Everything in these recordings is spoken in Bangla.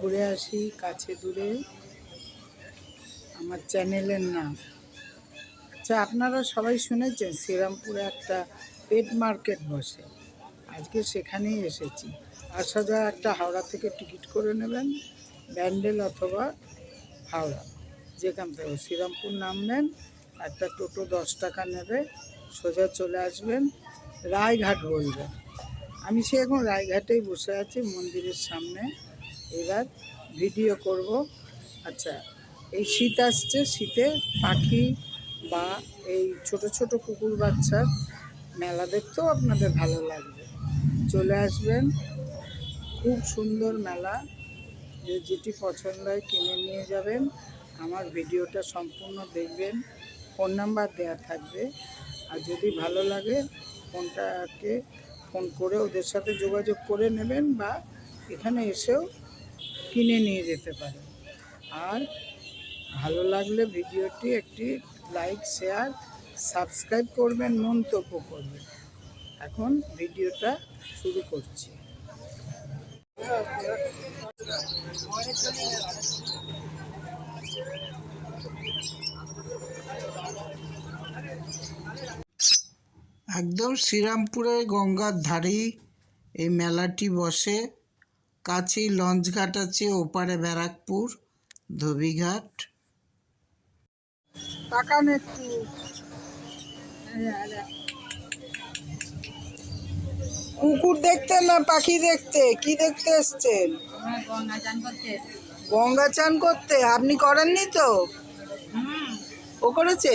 কাশি কাছে দূরে। আমার চ্যানেলের নাম। আচ্ছা আপনারা সবাই শুনেছেন শ্রীরামপুরে একটা পেট মার্কেট বসে। আজকে সেখানেই এসেছি। আসা যাওয়া একটা হাওড়া থেকে টিকিট করে নেবেন, ব্যান্ডেল অথবা হাওড়া। যেখান থেকে শ্রীরামপুর নামবেন, একটা টোটো দশ টাকা নেবে, সোজা চলে আসবেন, রায়ঘাট বলবেন। আমি সে এখন রায়ঘাটেই বসে আছি, মন্দিরের সামনে। এবার ভিডিও করব। আচ্ছা এই শীত আসছে, শীতে পাখি বা এই ছোট ছোট কুকুর বাচ্চার মেলা দেখতেও আপনাদের ভালো লাগবে। চলে আসবেন, খুব সুন্দর মেলা। যে যেটি পছন্দ হয় কিনে নিয়ে যাবেন। আমার ভিডিওটা সম্পূর্ণ দেখবেন। ফোন নাম্বার দেওয়া থাকবে। আর যদি ভালো লাগে, ফোনটাকে ফোন করে ওদের সাথে যোগাযোগ করে নেবেন বা এখানে এসেও কিনে নিয়ে যেতে পারেন। আর ভালো লাগলে ভিডিওটি একটি লাইক, শেয়ার, সাবস্ক্রাইব করবেন, মন্তব্য করবেন। এখন ভিডিওটা শুরু করছি। একদম শ্রীরামপুরে গঙ্গার ধারেই এই মেলাটি বসে। কাছেই লঞ্চঘাট আছে ওপারে ব্যারাকপুর ধোবিঘাট। তাকান একটু কুকুর দেখতে না পাখি দেখতে? কি দেখতে এসছেন? গঙ্গা চান করতে গঙ্গা চান করতে? আপনি করেননি তো? ও করেছে?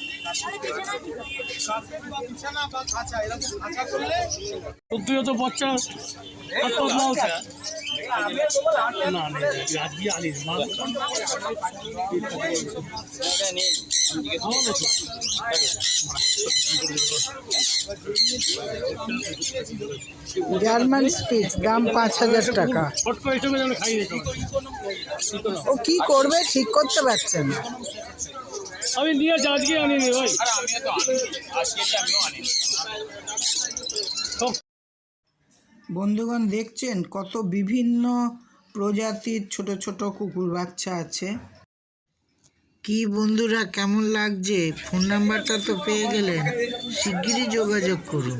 বাচ্চা। না আজকে আনিস জার্মান স্পিচ দাম পাঁচ হাজার টাকা। ও কি করবে ঠিক করতে পারছে না। আমি নিয়ে যাচ্ছি আজকে আনিনি ভাই বন্ধুগণ দেখছেন কত বিভিন্ন প্রজাতির ছোট ছোট কুকুর বাচ্চা আছে? কি বন্ধুরা কেমন লাগছে? ফোন নাম্বারটা তো পেয়ে গেলেন। শিগগিরই যোগাযোগ করুন।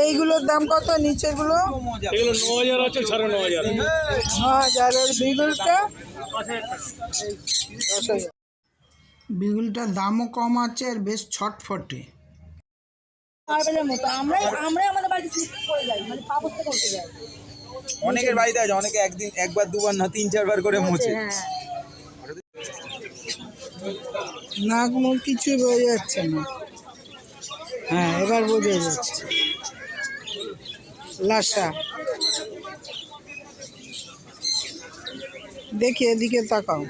এইগুলোর দাম কত? নিচেগুলো এগুলো ন হাজার আছে সাড়ে ন হাজার ন হাজারের বিগুলটা? বিগুলটার দামও কম আছে আর বেশ ছটফটে। মার্বেলের আমরাই আমরাই আমাদের বাড়িতে স্লিপ করে যাই মানে করতে যাই। অনেকের বাড়িতে আছে অনেকে একদিন একবার দুবার না তিন চারবার করে মোছে। নাক মুখ কিছুই বোঝা যাচ্ছে না। হ্যাঁ এবার বোঝা যাচ্ছে। লাসা দেখি এদিকে তাকাও।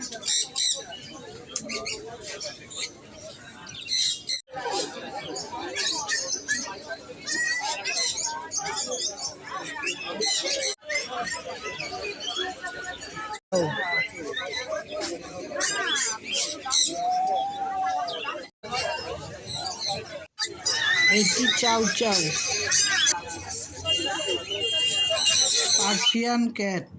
এটি chow chow. Persian cat.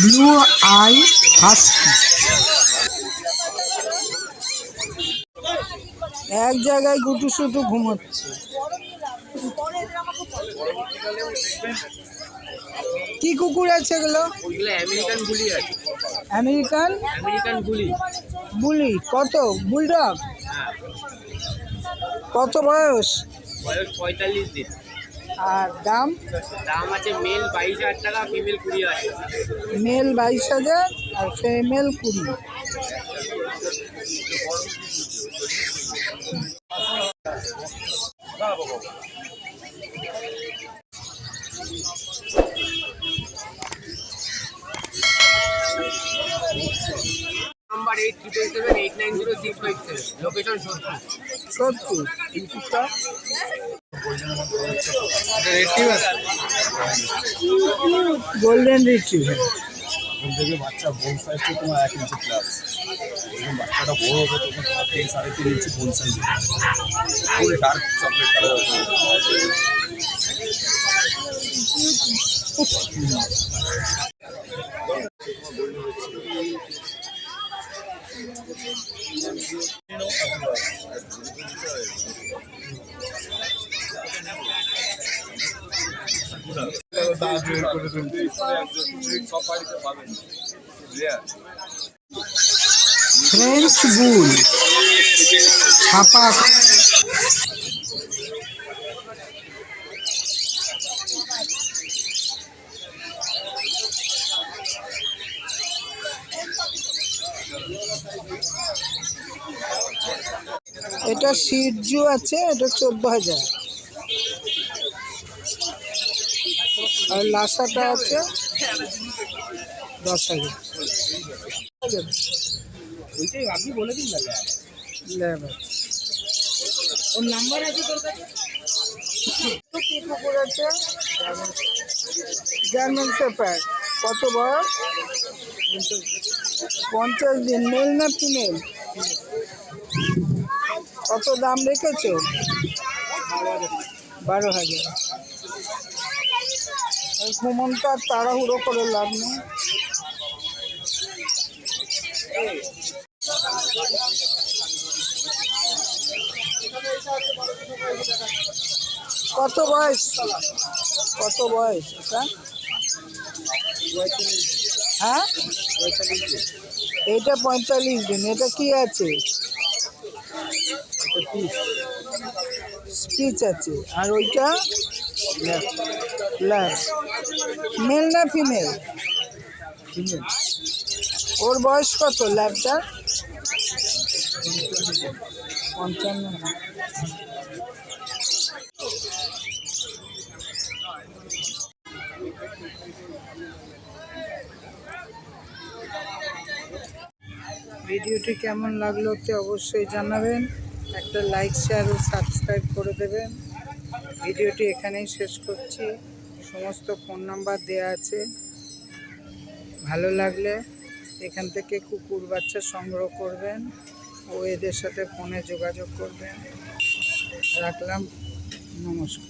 Blue eye husky. এক জায়গায় গুটু শুটু ঘুমাচ্ছে। কি কুকুর আছে এগুলো? ওইগুলো আমেরিকান বুলি আছে। আমেরিকান? আমেরিকান বুলি। বুলি কত? বুলডগ? কত বয়স? বয়স পঁয়তাল্লিশ দিন। আর দাম? দাম আছে মেল বাইশ হাজার টাকা ফিমেল কুড়ি হাজার মেল বাইশ হাজার আর ফিমেল কুড়ি। Eight triple seven eight nine zero six five seven location Sodepur golden retriever এখন থেকে বাচ্চা বোন সাইজটা তোমার এক ইঞ্চি প্লাস যখন বাচ্চাটা বড় হবে তখন তিন সাড়ে তিন inch bone size full dark chocolate colour বাড়িতে পাবেন ফ্রেঞ্চ বুল ছাপা এটা সিরজু আছে এটা চোদ্দ হাজার। আর লাসাটা আছে দশ হাজার। ওইটাই আপনি বলে দিন ওর নাম্বার আছে তোর কাছে? কি কুকুর আছে? জার্মান কত বয়স? পঞ্চাশ দিন মেল না ফিমেল কত দাম রেখেছো? বারো হাজার। এই ঘুমনটা তাড়াহুড়ো করে লাভ নেই। কত বয়স? কত বয়স হ্যাঁ? এটা পঁয়তাল্লিশ দিন, এটা কি আছে? স্পিচ আছে। আর ওইটা ল্যাব মেল না ফিমেল? ওর বয়স কত ল্যাবটা? পঞ্চান্ন। ভিডিওটি কেমন লাগল অবশ্যই জানাবেন। একটা লাইক শেয়ার ও সাবস্ক্রাইব করে দেবেন। ভিডিওটি এখানেই শেষ করছি। সমস্ত ফোন নাম্বার দেয়া আছে। ভালো লাগলে এখান থেকে কুকুর বাচ্চা সংগ্রহ করবেন ও এদের সাথে ফোনে যোগাযোগ করবেন। রাখলাম। নমস্কার।